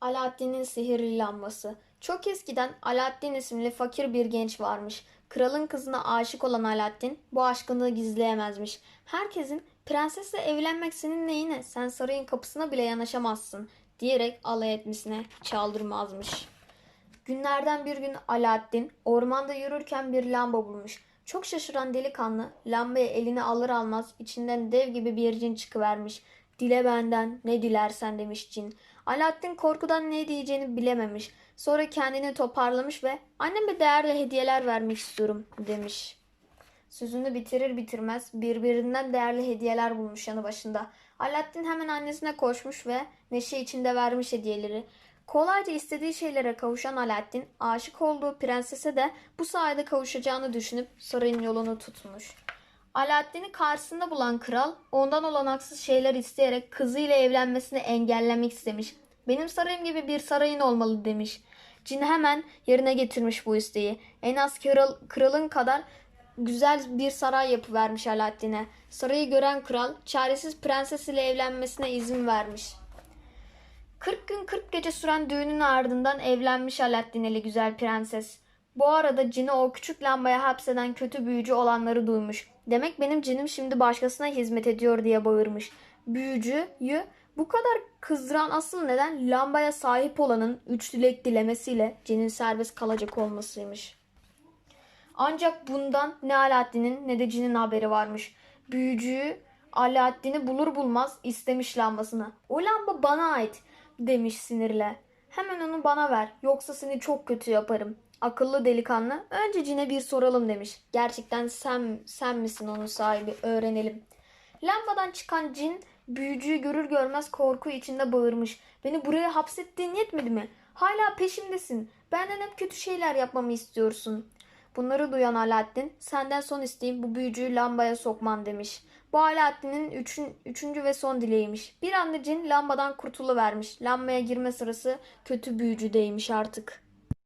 Alaaddin'in sihirli lambası. Çok eskiden Alaaddin isimli fakir bir genç varmış. Kralın kızına aşık olan Alaaddin bu aşkını gizleyemezmiş. Herkesin prensesle evlenmek senin neyine sen sarayın kapısına bile yanaşamazsın diyerek alay etmesine çaldırmazmış. Günlerden bir gün Alaaddin ormanda yürürken bir lamba bulmuş. Çok şaşıran delikanlı lambayı eline alır almaz içinden dev gibi bir cin çıkıvermiş. Dile benden ne dilersen demiş cin. Alaaddin korkudan ne diyeceğini bilememiş. Sonra kendini toparlamış ve anneme değerli hediyeler vermek istiyorum demiş. Sözünü bitirir bitirmez birbirinden değerli hediyeler bulmuş yanı başında. Alaaddin hemen annesine koşmuş ve neşe içinde vermiş hediyeleri. Kolayca istediği şeylere kavuşan Alaaddin, aşık olduğu prensese de bu sayede kavuşacağını düşünüp sarayın yolunu tutmuş. Alaaddin'i karşısında bulan kral, ondan olanaksız şeyler isteyerek kızıyla evlenmesini engellemek istemiş. Benim sarayım gibi bir sarayın olmalı demiş. Cin hemen yerine getirmiş bu isteği. En az kral, kralın kadar güzel bir saray yapıvermiş Alaaddin'e. Sarayı gören kral, çaresiz prenses ile evlenmesine izin vermiş. 40 gün 40 gece süren düğünün ardından evlenmiş Alaaddin ile güzel prenses. Bu arada cini o küçük lambaya hapseden kötü büyücü olanları duymuş. Demek benim cinim şimdi başkasına hizmet ediyor diye bağırmış. Büyücüyü bu kadar kızdıran asıl neden lambaya sahip olanın üç dilek dilemesiyle cinin serbest kalacak olmasıymış. Ancak bundan ne Alaaddin'in ne de cinin haberi varmış. Büyücüyü Alaaddin'i bulur bulmaz istemiş lambasını. O lamba bana ait demiş sinirle. Hemen onu bana ver yoksa seni çok kötü yaparım. Akıllı delikanlı önce cine bir soralım demiş. Gerçekten sen, sen misin onun sahibi öğrenelim. Lambadan çıkan cin büyücüyü görür görmez korku içinde bağırmış. Beni buraya hapsettiğin yetmedi mi? Hala peşimdesin. Benden hep kötü şeyler yapmamı istiyorsun. Bunları duyan Alaaddin senden son isteğim bu büyücüyü lambaya sokman demiş. Bu Alaaddin'in üçün, üçüncü ve son dileğiymiş. Bir anda cin lambadan kurtuluvermiş. Lambaya girme sırası kötü büyücüdeymiş artık.